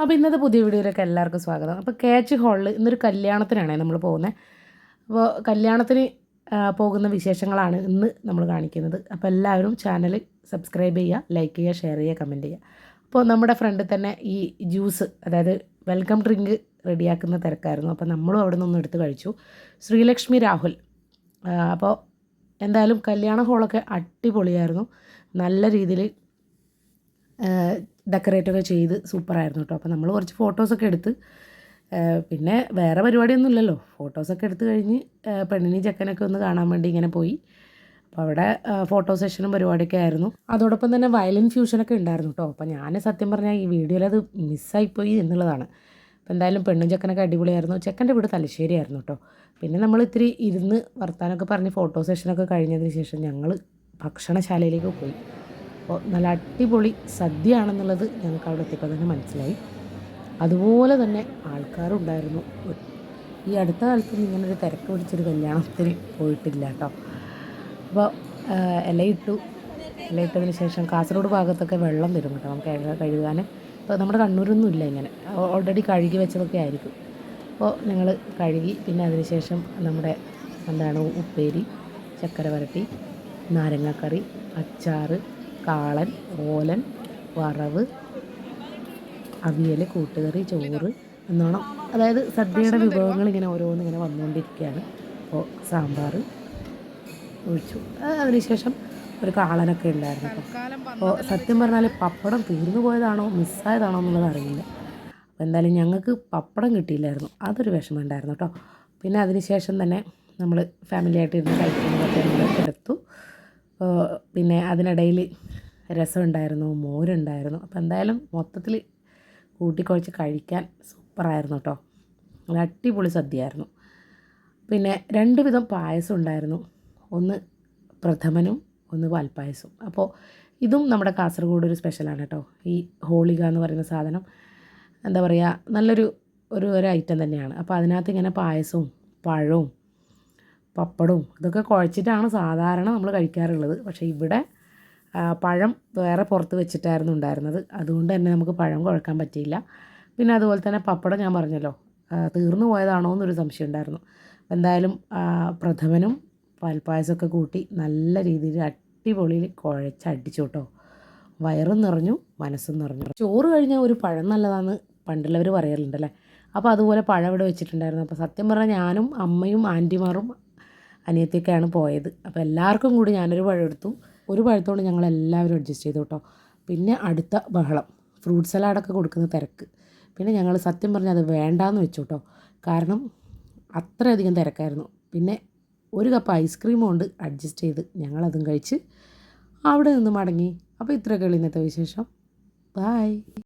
അപ്പോൾ ഇന്നത്തെ പുതിയ വീഡിയോയിലേക്ക് എല്ലാവർക്കും സ്വാഗതം. അപ്പോൾ കേച്ച് ഹാളിൽ ഇന്നൊരു കല്യാണത്തിനാണ് നമ്മൾ പോകുന്നത് അപ്പോൾ കല്യാണത്തിന് പോകുന്ന വിശേഷങ്ങളാണ് ഇന്ന് നമ്മൾ കാണിക്കുന്നത്. അപ്പോൾ എല്ലാവരും ചാനൽ സബ്സ്ക്രൈബ് ചെയ്യുക ലൈക്ക് ചെയ്യുക ഷെയർ ചെയ്യുക കമന്റ് ചെയ്യുക അപ്പോൾ നമ്മുടെ ഫ്രണ്ട് തന്നെ ഈ ജ്യൂസ് അതായത് വെൽക്കം ഡ്രിങ്ക് റെഡിയാക്കുന്ന തിരക്കായിരുന്നു. അപ്പോൾ നമ്മളും അവിടെ നിന്നൊന്ന് എടുത്ത് കഴിച്ചു. ശ്രീലക്ഷ്മി രാഹുൽ. അപ്പോൾ എന്തായാലും കല്യാണ ഹോളൊക്കെ അടിപൊളിയായിരുന്നു. നല്ല രീതിയിൽ ഡെക്കറേറ്റൊക്കെ ചെയ്ത് സൂപ്പറായിരുന്നു കേട്ടോ. അപ്പോൾ നമ്മൾ കുറച്ച് ഫോട്ടോസൊക്കെ എടുത്ത് പിന്നെ വേറെ പരിപാടിയൊന്നും ഇല്ലല്ലോ ഫോട്ടോസൊക്കെ എടുത്ത് കഴിഞ്ഞ് പെണ്ണിനി പെണ്ണിനെയും ചെക്കനൊക്കെ ഒന്ന് കാണാൻ വേണ്ടി ഇങ്ങനെ പോയി. അപ്പോൾ അവിടെ ഫോട്ടോ സെഷനും പരിപാടിയൊക്കെ ആയിരുന്നു. അതോടൊപ്പം തന്നെ വയലിൻ ഫ്യൂഷനൊക്കെ ഉണ്ടായിരുന്നു കേട്ടോ. അപ്പോൾ ഞാൻ സത്യം പറഞ്ഞാൽ ഈ വീഡിയോയിൽ അത് മിസ്സായിപ്പോയി എന്നുള്ളതാണ്. അപ്പോൾ എന്തായാലും പെണ്ണും ചെക്കനൊക്കെ അടിപൊളിയായിരുന്നു. ചെക്കന്റെ വീട് തലശ്ശേരി ആയിരുന്നു കേട്ടോ. പിന്നെ നമ്മൾ ഇത്തിരി ഇരുന്ന് വർത്താനമൊക്കെ പറഞ്ഞ് ഫോട്ടോ സെഷനൊക്കെ കഴിഞ്ഞതിന് ശേഷം ഞങ്ങൾ ഭക്ഷണശാലയിലേക്ക് പോയി. അപ്പോൾ നല്ല അടിപൊളി സദ്യയാണെന്നുള്ളത് ഞങ്ങൾക്ക് അവിടെ എത്തിയപ്പോൾ തന്നെ മനസ്സിലായി. അതുപോലെ തന്നെ ആൾക്കാരുണ്ടായിരുന്നു. ഈ അടുത്ത കാലത്ത് ഇങ്ങനെ ഒരു തിരക്ക് പിടിച്ചൊരു കല്യാണത്തിന് പോയിട്ടില്ല കേട്ടോ. അപ്പോൾ ഇലയിട്ടു ഇലയിട്ടതിന് ശേഷം കാസർഗോഡ് ഭാഗത്തൊക്കെ വെള്ളം തരും കേട്ടോ. നമുക്ക് ഇല കഴുകാൻ. ഇപ്പോൾ നമ്മുടെ കണ്ണൂരൊന്നും ഇല്ല ഇങ്ങനെ. ഓൾറെഡി കഴുകി വെച്ചതൊക്കെ ആയിരിക്കും. അപ്പോൾ ഞങ്ങൾ കഴുകി. പിന്നെ അതിനുശേഷം നമ്മുടെ എന്താണ് ഉപ്പേരി ചക്കര വരട്ടി നാരങ്ങാക്കറി അച്ചാറ് കാളൻ ഓലൻ വറവ് അവിയൽ കൂട്ടുകറി ചോറ് എന്നോണം. അതായത് സദ്യയുടെ വിഭവങ്ങൾ ഇങ്ങനെ ഓരോന്ന് ഇങ്ങനെ വന്നുകൊണ്ടിരിക്കുകയാണ്. അപ്പോൾ സാമ്പാർ ഒഴിച്ചു. അതിനുശേഷം ഒരു കാളനൊക്കെ ഉണ്ടായിരുന്നു അപ്പോൾ സത്യം പറഞ്ഞാൽ പപ്പടം തീർന്നു പോയതാണോ മിസ്സായതാണോ എന്നുള്ളത് അറിയില്ല. അപ്പോൾ എന്തായാലും ഞങ്ങൾക്ക് പപ്പടം കിട്ടിയില്ലായിരുന്നു. അതൊരു വിഷമം ഉണ്ടായിരുന്നു കേട്ടോ. പിന്നെ അതിനുശേഷം തന്നെ നമ്മൾ ഫാമിലിയായിട്ട് ഇരുന്ന് കഴിക്കുന്നതൊക്കെ നമ്മൾ എടുത്തു. പിന്നെ അതിനിടയിൽ രസമുണ്ടായിരുന്നു മോരുണ്ടായിരുന്നു. അപ്പോൾ എന്തായാലും മൊത്തത്തിൽ കൂട്ടിക്കുഴച്ച് കഴിക്കാൻ സൂപ്പറായിരുന്നു കേട്ടോ നല്ല അടിപൊളി സദ്യയായിരുന്നു. പിന്നെ രണ്ട് വിധം പായസം ഉണ്ടായിരുന്നു. ഒന്ന് പ്രഥമനും ഒന്ന് പാൽപ്പായസവും അപ്പോൾ ഇതും നമ്മുടെ കാസർഗോഡ് ഒരു സ്പെഷ്യലാണ് കേട്ടോ ഈ ഹോളിക എന്ന് പറയുന്ന സാധനം എന്താ പറയുക നല്ലൊരു ഒരു ഒരു ഐറ്റം തന്നെയാണ്. അപ്പോൾ അതിനകത്ത് ഇങ്ങനെ പായസവും പഴവും പപ്പടവും ഇതൊക്കെ കുഴച്ചിട്ടാണ് സാധാരണ നമ്മൾ കഴിക്കാറുള്ളത്. പക്ഷേ ഇവിടെ പഴം വേറെ പുറത്ത് വെച്ചിട്ടായിരുന്നു ഉണ്ടായിരുന്നത്. അതുകൊണ്ട് തന്നെ നമുക്ക് പഴം കുഴക്കാൻ പറ്റിയില്ല. പിന്നെ അതുപോലെ തന്നെ പപ്പടം ഞാൻ പറഞ്ഞല്ലോ തീർന്നു പോയതാണോ എന്നൊരു സംശയം ഉണ്ടായിരുന്നു. എന്തായാലും പ്രഥമനും പാൽപ്പായസമൊക്കെ കൂട്ടി നല്ല രീതിയിൽ അടിപൊളിയിൽ കുഴച്ച് കേട്ടോ. വയറും നിറഞ്ഞു മനസ്സും നിറഞ്ഞു. ചോറ് കഴിഞ്ഞാൽ ഒരു പഴം നല്ലതാണെന്ന് പണ്ടുള്ളവർ പറയാറുണ്ടല്ലേ അപ്പോൾ അതുപോലെ പഴം ഇവിടെ വെച്ചിട്ടുണ്ടായിരുന്നു. അപ്പോൾ സത്യം പറഞ്ഞാൽ ഞാനും അമ്മയും ആന്റിമാറും അനിയത്തിയൊക്കെയാണ് പോയത്. അപ്പോൾ എല്ലാവർക്കും കൂടി ഞാനൊരു പഴം എടുത്തു. ഒരു പഴത്തോട് ഞങ്ങൾ എല്ലാവരും അഡ്ജസ്റ്റ് ചെയ്തു കേട്ടോ. പിന്നെ അടുത്ത ബഹളം ഫ്രൂട്ട് സലാഡൊക്കെ കൊടുക്കുന്ന തിരക്ക്. പിന്നെ ഞങ്ങൾ സത്യം പറഞ്ഞാൽ അത് വേണ്ടാന്ന് വെച്ചു കേട്ടോ. കാരണം അത്രയധികം തിരക്കായിരുന്നു. പിന്നെ ഒരു കപ്പ് ഐസ്ക്രീം കൊണ്ട് അഡ്ജസ്റ്റ് ചെയ്ത് ഞങ്ങളതും കഴിച്ച് അവിടെ നിന്ന് മടങ്ങി. അപ്പോൾ ഇത്രയൊക്കെയുള്ള ഇന്നത്തെ വിശേഷം. ബായ്